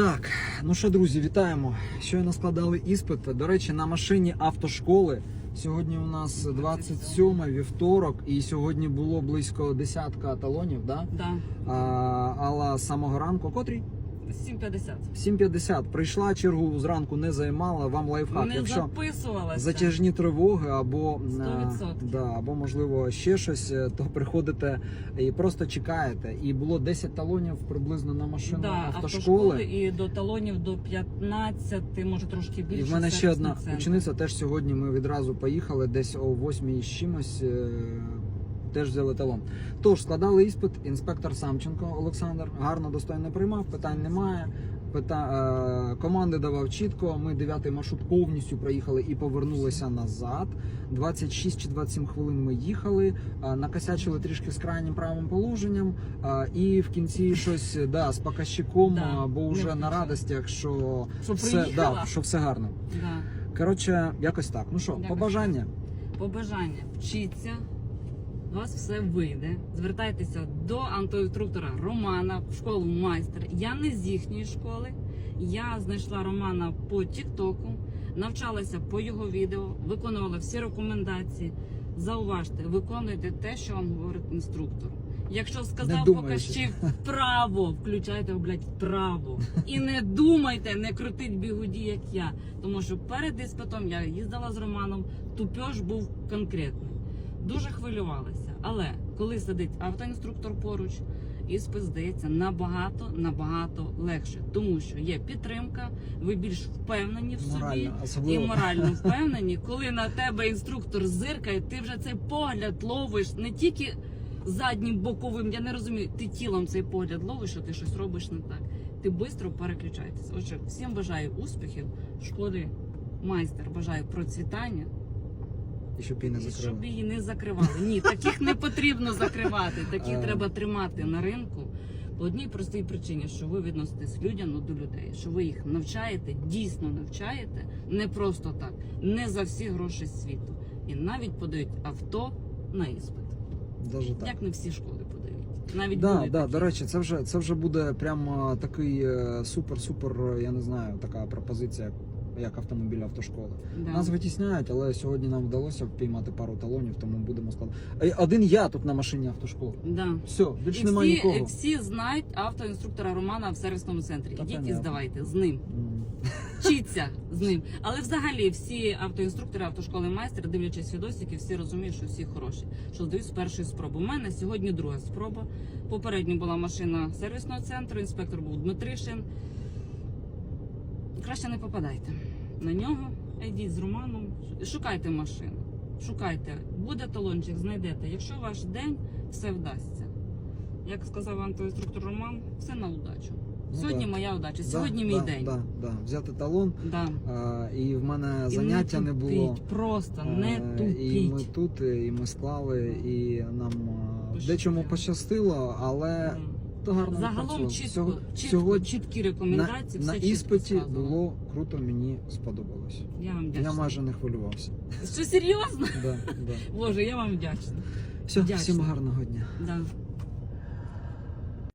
Так, ну що, друзі, вітаємо. Щойно складали іспит. До речі, на машині автошколи. Сьогодні у нас 27 вівторок, і сьогодні було близько десятка талонів, да? Да. А, але з самого ранку, котрій? 7.50. 7.50. Прийшла чергу зранку, не займала. Вам лайфхак. Не Якщо записувалася. затяжні тривоги або, Сто е, відсотків. да, або можливо ще щось, е, то приходите і просто чекаєте. І було 10 талонів приблизно на машину Да, автошколи. автошколи і до талонів до 15, може трошки більше. І в мене ще одна центр. учениця. Теж сьогодні ми відразу поїхали десь о 8 з чимось. Теж взяли талон. Тож складали іспит. Інспектор Самченко Олександр гарно достойно приймав. Питань немає. Пита... е, команди давав чітко. Ми дев'ятий маршрут повністю проїхали і повернулися назад. 26 чи 27 хвилин ми їхали, е, накосячили трішки з крайнім правим положенням, е, і в кінці щось да, з показчиком, Да, бо вже на радостях, що Що все, да, що все гарно. Да. Коротше, якось так. Ну що, побажання. Побажання. Вчіться. У вас все вийде. Звертайтеся до автоінструктора Романа в школу майстер. Я не з їхньої школи. Я знайшла Романа по Тіктоку, навчалася по його відео, виконувала всі рекомендації. Зауважте, виконуйте те, що вам говорить інструктор. Якщо сказав покажчик вправо, включайте блядь, вправо. І не думайте, не крутить бігуді, як я. Тому що перед іспитом я їздила з Романом, тупеж був конкретний. Дуже хвилювалася. Але коли сидить автоінструктор поруч, іспит здається набагато набагато легше, тому що є підтримка, ви більш впевнені в собі. Морально, І морально впевнені, коли на тебе інструктор зиркає, ти вже цей погляд ловиш не тільки заднім боковим, я не розумію, ти тілом цей погляд ловиш, що ти щось робиш не так. Ти швидко переключаєтесь. Отже, всім бажаю успіхів в школі майстер. Бажаю процвітання, І щоб її не і щоб її не закривали. Ні, таких не потрібно закривати. Таких Е. треба тримати на ринку. По одній простій причині, що ви відноситесь людяно до людей, що ви їх навчаєте, дійсно навчаєте, не просто так, не за всі гроші світу. І навіть подають авто на іспит. Даже так. Як не всі школи подають. Навіть Да, да, такі. до речі, це вже це вже буде прямо такий е, супер-супер, я не знаю, така пропозиція, як автомобіль автошколи. Да. Нас витісняють, але сьогодні нам вдалося впіймати пару талонів, тому будемо складати. Один я тут на машині автошколи. Да. Все, більше немає нікого. всі знають автоінструктора Романа в сервісному центрі. Та Ідіть і здавайте з ним. Вчіться з ним. Але взагалі всі автоінструктори автошколи майстер, дивлячись відосики, всі розуміють, що всі хороші. Що здають з першої спроби. У мене сьогодні друга спроба. Попередньо була машина сервісного центру, інспектор був Дмитришин. Краще не попадайте на нього. Йдіть з Романом, шукайте машину. Шукайте, буде талончик, знайдете. Якщо ваш день, все вдасться. Як сказав автоінструктор Роман, все на удачу. Ну, Сьогодні да. моя удача, Да, сьогодні мій да, день. Да, да. Взяти талон, Да. а, і в мене І заняття не, тупіть, було. Просто не тупіть. І ми тут, і ми склали, і нам е, дечому пощастило, але гарно Загалом чітко, чітко, чіткі рекомендації, на все чітко іспиті сказано. було круто, мені сподобалось. Я вам Я вдячна. майже не хвилювався. Що серйозно? Да, да. Боже, я вам вдячна. Все, Вдячна. всім гарного дня. Да.